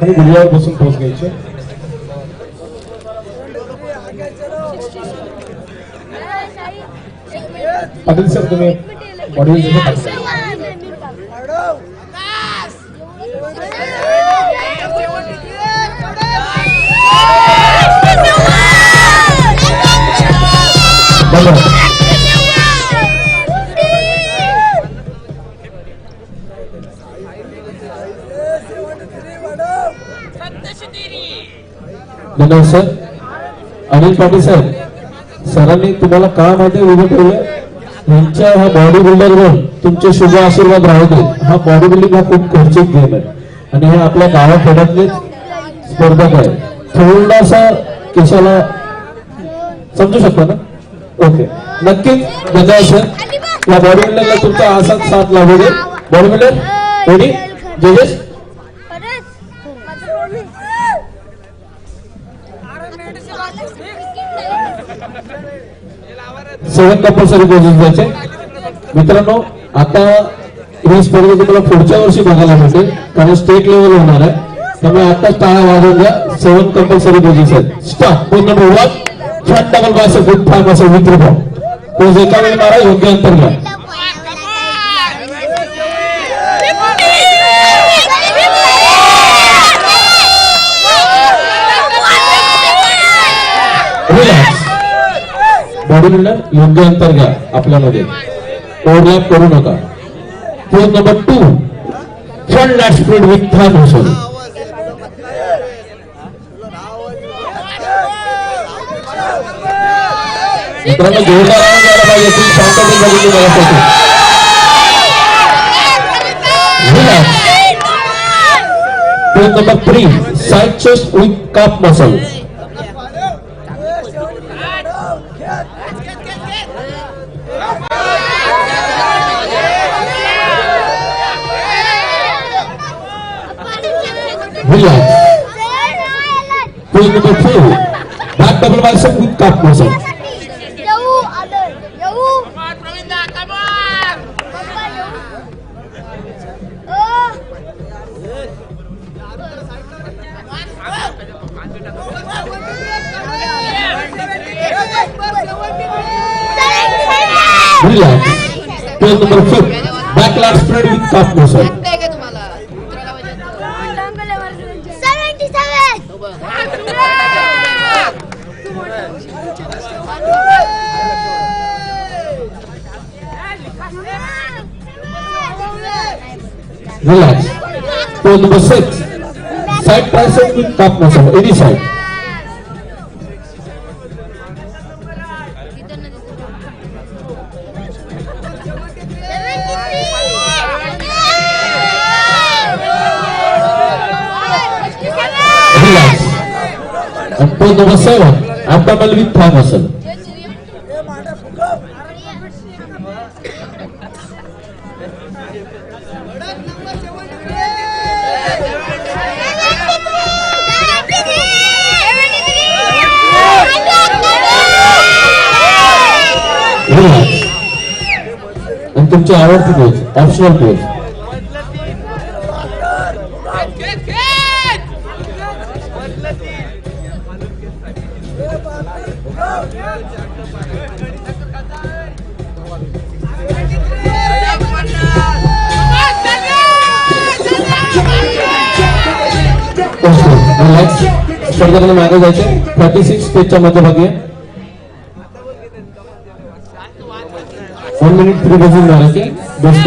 आणि गुडघ्यावर बसून पोच घ्यायचे पाटील सर तुम्ही मॉड्यूल Thank you. धन्यवाद सर. अनिल पाटील सर सरांनी तुम्हाला का माहिती उभं ठेवलं यांच्या ह्या बॉडी बिल्डरवर तुमचे शुभ आशीर्वाद राहू दे. हा बॉडी बिल्डिंग हा खूप खर्चिक गेम आहे. आणि हे आपल्या गावाखेड्यातले स्पर्धक आहे थोडासा केशाला समजू शकता ना? ओके. नक्कीच धन्यवाद सर. या बॉडी बिल्डरला तुमचा असाच साथ लागू दे. बॉडी बिल्डर रेडी जजेस सेवन कंपल्सरी कोर्सेस द्यायचे. मित्रांनो आता ही स्पर्धा तुम्हाला पुढच्या वर्षी बघायला मिळते कारण स्टेट लेवल होणार आहे. त्यामुळे आताच टाळा वाजवून द्या सेवन कंपल्सरी कोर्सेस आहेत. स्टॉप पूर्ण नंबर छान front double biceps good form असं विथ रिफॉर्म कोर्स एका वेळी मारा योग्य अंतर घ्या. बॉडी योग्य अंतर घ्या आपल्यामध्ये. ओव्हरलॅप करू नका. Pose number two front lat spread with thigh motion मित्रांनो जोरदार आवाज पाहिजे. तुम्ही शांततेत बघितली मला relax pose number three side chest with calf million kuy numéro 4 that double ball good cup masuk jauh ada. Jauh. Bila number 5, backlard spread with toughness. Relax. Pose number six. Side tricep with calf muscle. Any side. नसाव आता मला मी थांब असल तुमची आवडते पोच optional पोच स्पर्धकांना मागे जायचे थर्टी सिक्स स्टेजच्या मध्यभागी वन मिनिट थ्री बजून मारायचे best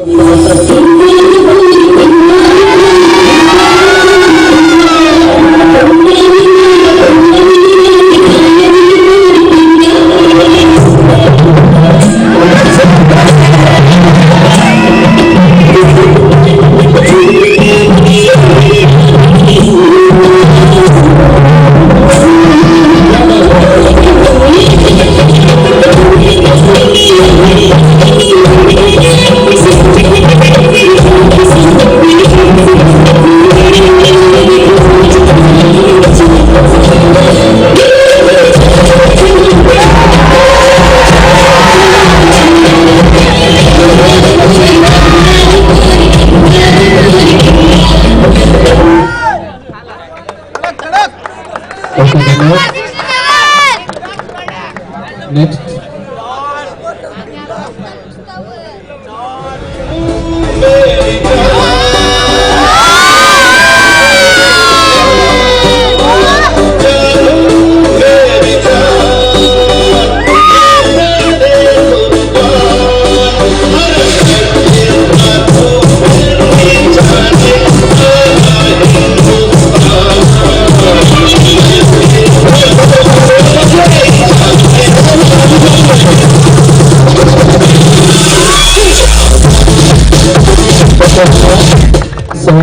okay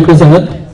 kazanıp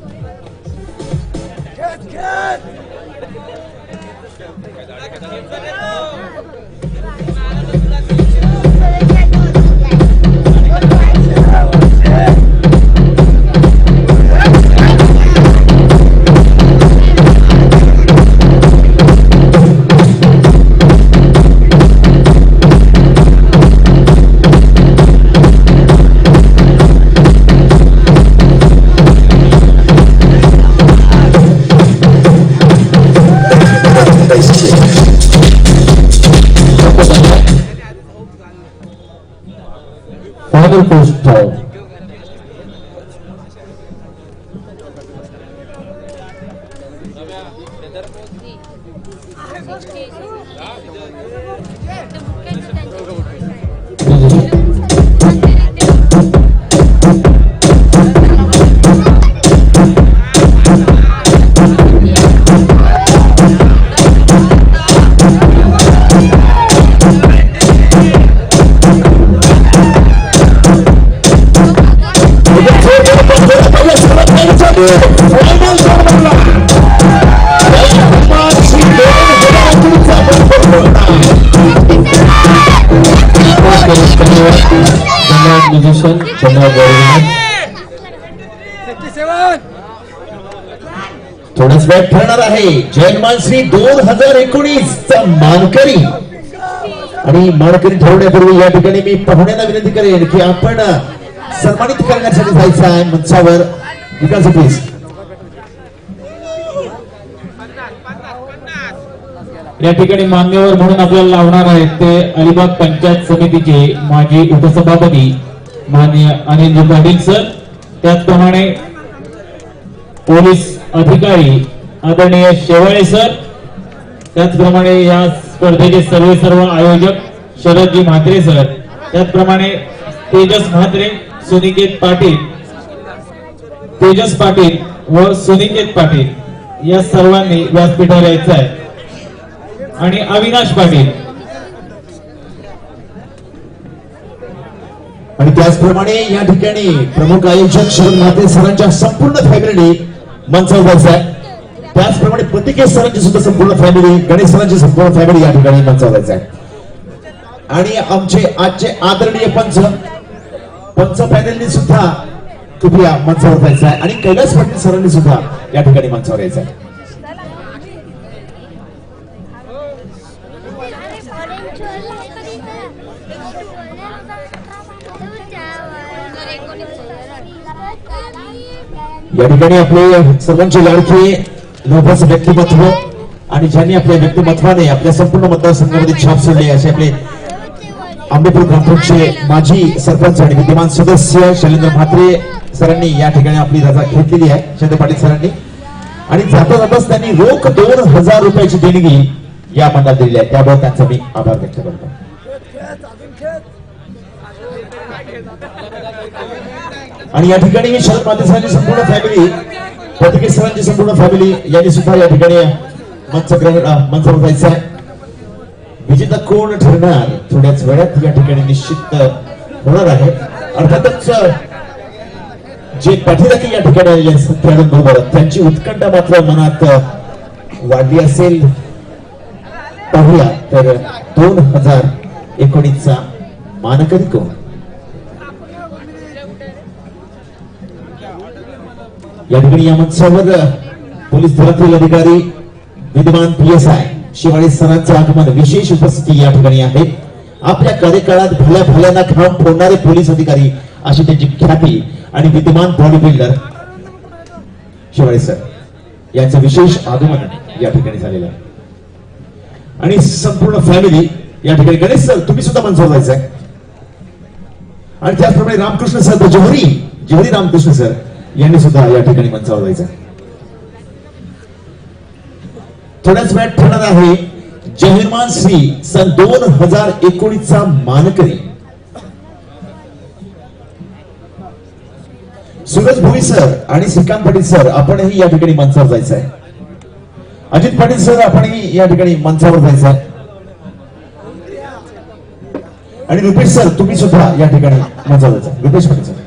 Father Final. धन्यवाद म्युझिशियन धन्यवाद गौरव थोड्याच वेळ ठरणार आहे. जयमान श्री दोन हजार एकोणीस चा मानकरी. आणि मानकरी ठरवण्यापूर्वी या ठिकाणी मी पाहुण्यांना विनंती करेन की आपण सन्मानित करण्यासाठी जायचं आहे मंचावर. विकास प्लीज या ठिकाणी मान्यवर म्हणून आपल्याला लावणार आहेत ते अलिबाग पंचायत समितीचे माजी उपसभापती माननीय अनिल पाटील सर त्याचप्रमाणे पोलीस अधिकारी आदरणीय शेवाळे सर त्याचप्रमाणे या स्पर्धेचे सर्व सर्व आयोजक शरदजी म्हात्रे सर त्याचप्रमाणे तेजस म्हात्रे सुनिकेत पाटील तेजस पाटील व सुनिकेत पाटील या सर्वांनी व्यासपीठावर यायचं आहे. आणि अविनाश पाटील आणि त्याचप्रमाणे या ठिकाणी प्रमुख आयोजक शरद महाते सरांच्या संपूर्ण फॅमिलीने मंचावर जायचं आहे त्याचप्रमाणे पतिके सरांची सुद्धा संपूर्ण फॅमिली गणेश सरांची संपूर्ण फॅमिली या ठिकाणी मंचावर जायचं आहे आणि आमचे आजचे आदरणीय पंच पंच पॅनलनी सुद्धा कृपया मंचावर जायचं आहे आणि कैलास पाटील सरांनी सुद्धा या ठिकाणी मंचावर यायचं आहे या ठिकाणी आपले सर्वांचे लाडके लोभस व्यक्तिमत्व आणि ज्यांनी आपल्या व्यक्तिमत्वाने आपल्या संपूर्ण मतदारसंघामध्ये छाप सोडली असे आपले आंबेपूर ग्रामपंचायतचे माजी सरपंच आणि विद्यमान सदस्य शैलेंद्र म्हात्रे सरांनी या ठिकाणी आपली रजा घेतलेली आहे शरद पाटील सरांनी. आणि जाता जाताच त्यांनी रोख दोन हजार रुपयाची देणगी या मंडळात दिलेली आहे. त्याबद्दल त्यांचा मी आभार व्यक्त करतो. आणि या ठिकाणी मी शरद माते संपूर्ण फॅमिली पत्रके सरांची संपूर्ण फॅमिली यांनी सुद्धा या ठिकाणी मंच ग्रहण मंचावर जायचं आहे. विजेता कोण ठरणार? थोड्याच वेळात या ठिकाणी निश्चित होणार आहे. अर्थातच जे पाठीराखी या ठिकाणी आलेले खेळाडूंबरोबर त्यांची उत्कंठा मात्र मनात वाढली असेल. पाहूया तर दोन हजार एकोणीसचा मानकरी कोण? या ठिकाणी या मंचावर पोलीस दलातील अधिकारी विद्यमान पी एस आय शिवाळी सरांचं आगमन विशेष उपस्थिती या ठिकाणी आहे. आपल्या कार्यकाळात भल्या भल्याना घाम फोडणारे पोलीस अधिकारी अशी त्यांची ख्याती आणि विद्यमान बॉडी बिल्डर शिवाळी सर यांचं विशेष आगमन या ठिकाणी झालेलं आहे. आणि संपूर्ण फॅमिली या ठिकाणी गणेश सर तुम्ही सुद्धा मंचावर जायचं आहे. आणि त्याचप्रमाणे रामकृष्ण सर जोहरी जोहरी रामकृष्ण सर यांनी सुद्धा या ठिकाणी मंचावर जायचं. आहे. थोड्याच वेळात ठरणार आहे जहिरमान श्री सन दोन हजार एकोणीसचा मानकरी. सूरज भोई सर आणि श्रीकांत पाटील सर आपणही या ठिकाणी मंचावर जायचं आहे अजित पाटील सर आपणही या ठिकाणी मंचावर जायचं आहे आणि रुपेश सर तुम्ही सुद्धा या ठिकाणी मंचावर जायचं रुपेश पाटील सर.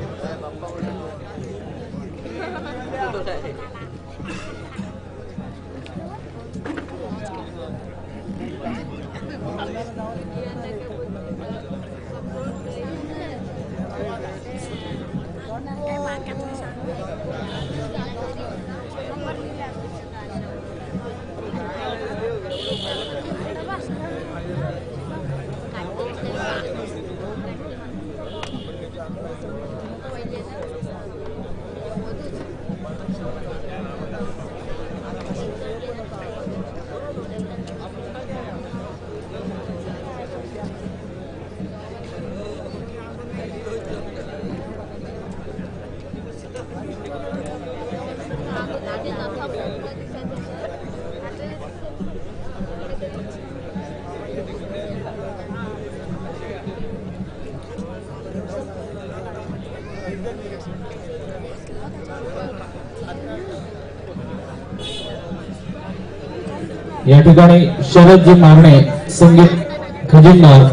या ठिकाणी शरदजी मारणे संगीत खजिनदार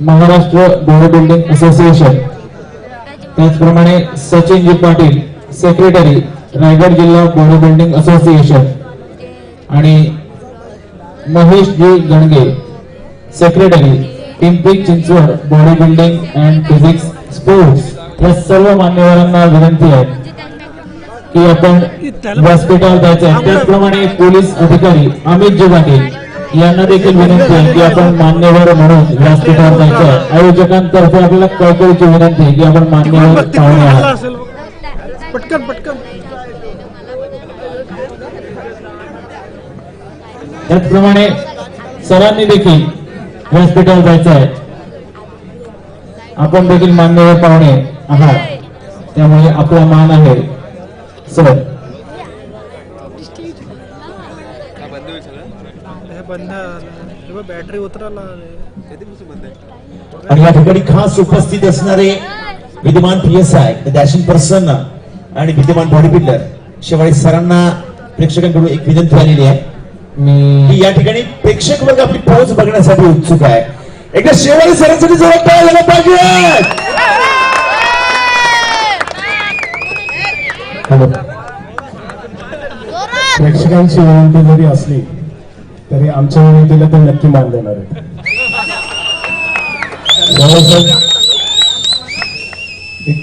महाराष्ट्र बॉडी बिल्डिंग असोसिएशन त्याचप्रमाणे सचिनजी पाटील सेक्रेटरी रायगड जिल्हा बॉडी बिल्डिंग असोसिएशन आणि Mahesh ji Ganage secretary Pimpri Chinchwad body building and physique sports या सर्व मान्यवरांना विनंती आहे. की आपण व्यासपीठावर जायचं आहे त्याचप्रमाणे पोलीस अधिकारी अमित जी पाटील यांना देखील विनंती आहे की आपण मान्यवर म्हणून व्यासपीठावर जायचं आहे आयोजकांतर्फे आपल्याला कळकळीची विनंती आहे की आपण मान्यवर पाहुणे आहात. पटकन पटकन. त्याचप्रमाणे सरांनी देखील व्यासपीठावर जायचं आहे आपण देखील मान्यवर पाहुणे आहात. त्यामुळे आपला मान आहे. सर आणि या ठिकाणी खास उपस्थित असणारे विद्यमान P S I dashing person आणि विद्यमान बॉडी बिल्डर शिवाय सरांना प्रेक्षकांकडून एक विनंती आलेली आहे. मी या ठिकाणी प्रेक्षक वर्ग आपली पोहोच बघण्यासाठी उत्सुक आहे. एकदा शेवाळी सरांसाठी जवळ काय झालं पाहिजे. प्रेक्षकांची विनंती जरी असली तरी आमच्या विनंतीला ते नक्की मान देणार आहे एक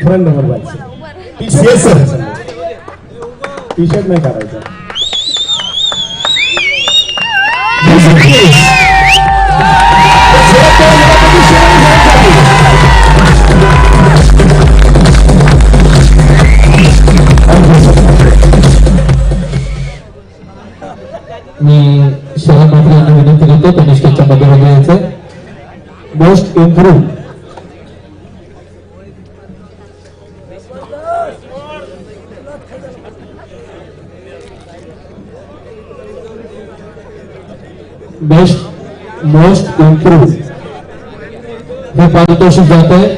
फ्रंट नंबर. टी शर्ट नाही. काढायचा मी म्हणतो विनंती करतो त्यांनी स्टेजच्या मध्यभागी यायचं most improve best most improve हे पारितोषिक जात आहे.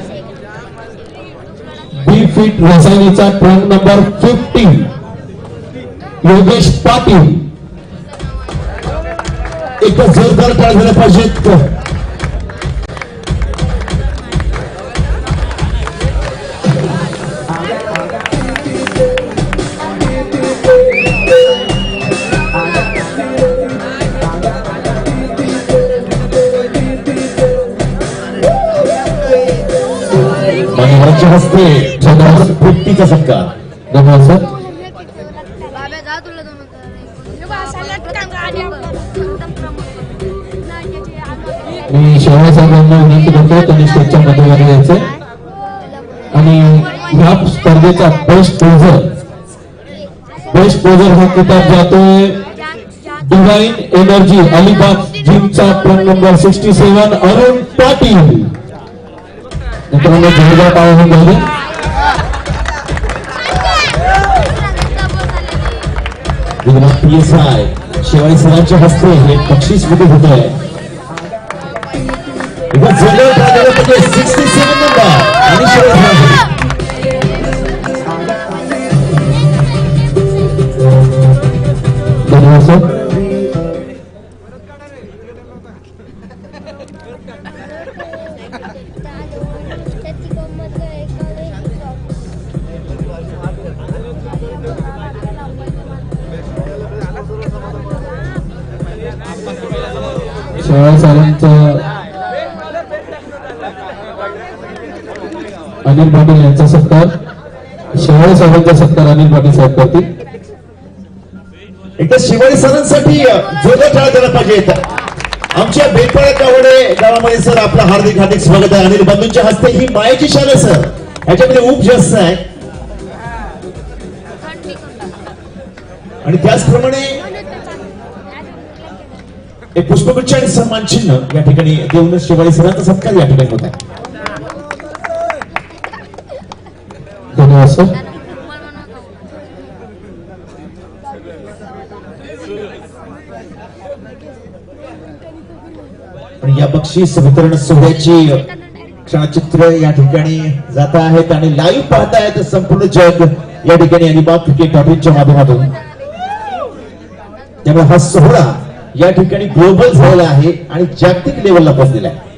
Be fit रसायनीचा trunk number fifteen Yogesh Patil. एकदा जोरदार टाळ झाला पाहिजेत मान्यवरांच्या हस्ते जगभर फिफ्टीचा सत्कार. धन्यवाद सर. मी शेवाळे साहेबांना विनंती करतो त्यांनी स्टेजच्या मध्यभागी यायचं आणि ह्या स्पर्धेचा बेस्ट पोझर बेस्ट पोझर हा किताब जातोय? Divine energy Alibag जिमचा trunk number sixty seven Arun Patil. मित्रांनो जोरदार पाहून झाले पी एस आय शेवाळी सरांच्या हस्ते हे बक्षीस विधी होत आहे. एकदा जोरदार टाळ झाला पाहिजे सिक्स्टी सेवन नंबर आणि शेवाळी सरांसाठी धन्यवाद सर त्याची गंमत एका वेळी शेवाळे साहेबांचं अनिल पाटील यांचा सत्कार शेवाळे साहेबांचा सत्कार अनिल पाटील साहेब करतील. एकदा शिवाजी सरांसाठी जोरदार टाळा द्यायला पाहिजे आमच्या बेपाळ कावडे गावामध्ये सर आपलं हार्दिक हार्दिक स्वागत आहे. अनिल बंधूंच्या हस्ते ही मायाची शाळा सर. याच्यामध्ये ऊप जास्त आहे. आणि त्याचप्रमाणे एक पुष्पगुच्छ आणि सन्मान चिन्ह या ठिकाणी देऊन शिवाजी सरांचा सत्कार या ठिकाणी होत आहे. असो? आणि या बक्षीस वितरण सोहळ्याची क्षणचित्र या ठिकाणी जात आहेत आणि लाईव्ह पाहतायत संपूर्ण जग. या ठिकाणी अलिबाग क्रिकेट ट्रॉफीच्या माध्यमातून. त्यामुळे हा सोहळा या ठिकाणी ग्लोबल झालेला आहे आणि जागतिक लेवलला पोहोचलेला आहे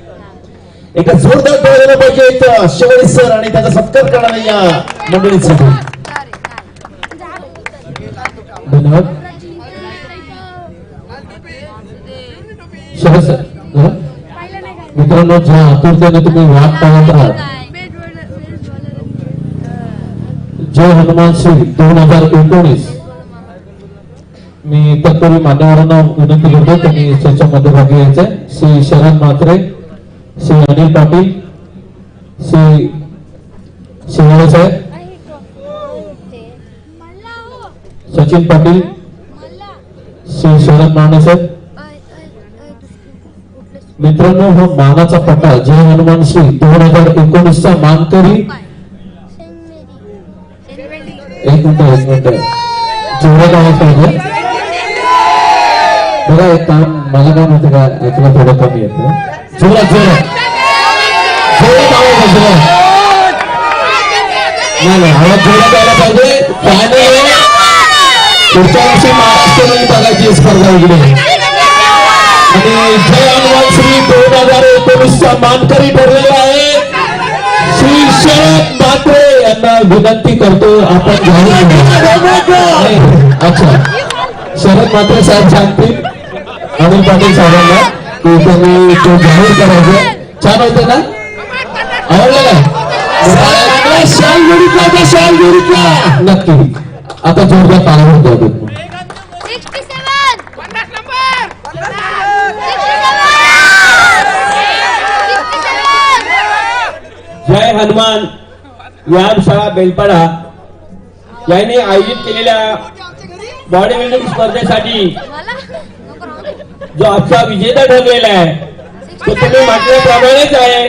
एका जोरदार टाळ्या पाहिजे शेवळे सर आणि त्याचा सत्कार करणाऱ्या या मंडळीसाठी धन्यवाद. शरद सर मित्रांनो ज्या आतुरतेने तुम्ही वाट पाहत आहात जय हनुमान सिंग दोन हजार एकोणीस. मी तत्पूर्वी मान्यवरांना विनंती करतो त्यांनी स्टेजच्या मध्यभागी यायचंय. श्री शरद म्हात्रे श्री अनिल पाटील श्री शिवाळे साहेब सचिन पाटील श्री शरद माने साहेब. मित्रांनो हा मानाचा पट्टा जय हनुमान श्री दोन हजार एकोणीसचा मानकरी. एक मिनिट एक मिनिट. जोरात आवाज पाहिजे बघा एक काम मला काय माहिती का ऐकलं थोडं कमी येतं. जोरात जोरात. जोरात. आवाज नाही नाही आवाज जोरात आला पाहिजे. पुढच्या वर्षी महाराष्ट्राला बघायची स्पर्धा इकडे आणि जय हनुमान श्री दोन हजार एकोणीसचा मानकरी ठरलेला आहे. श्री शरद मात्रे यांना विनंती करतो आपण जाहीर अच्छा. शरद मात्रे साहेब सांगतील. अनिल पाटील साहेबांना. त्यांनी तो जाहीर करायचं. छान होतं ना आवडलं का? शाल गुरुतला का? शाल गुरुतला नक्की. आता जोरदार पाहायला होतो जय हनुमान. व्यायामशाळा बेलपाडा. यांनी आयोजित केलेल्या बॉडी बिल्डिंग स्पर्धेसाठी. जो आजचा विजेता ठरलेला आहे तो तुम्ही म्हटल्याप्रमाणेच आहे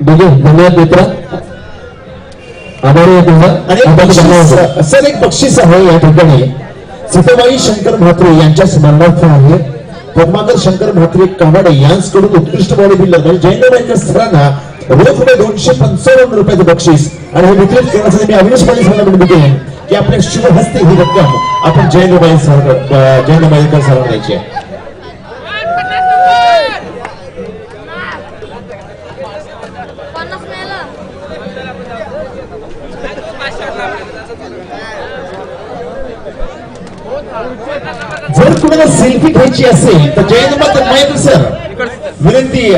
धन्यवाद मित्र आभारी आहे असं एक बक्षीस आहे या ठिकाणी. सीताबाई शंकर म्हात्रे यांच्या स्मरणार्थ आहे. पद्माकर शंकर म्हात्रे कावाडे यांच्याकडून उत्कृष्ट बॉडी बिल्डर म्हणजे जैन बँकर सरांना रोख रुपये दोनशे पंचावन्न रुपयाचं बक्षीस. आणि हे वितरित करण्यासाठी मी अविनाश पाटील सरांना विनंती करेन की आपल्या शुभ हस्ते ही रक्कम आपण जैन बाई सर जैन बाईकर सरांना द्यायची आहे. कुणाला सेल्फी घ्यायची असेल तर जयंत मात्र सर विनंती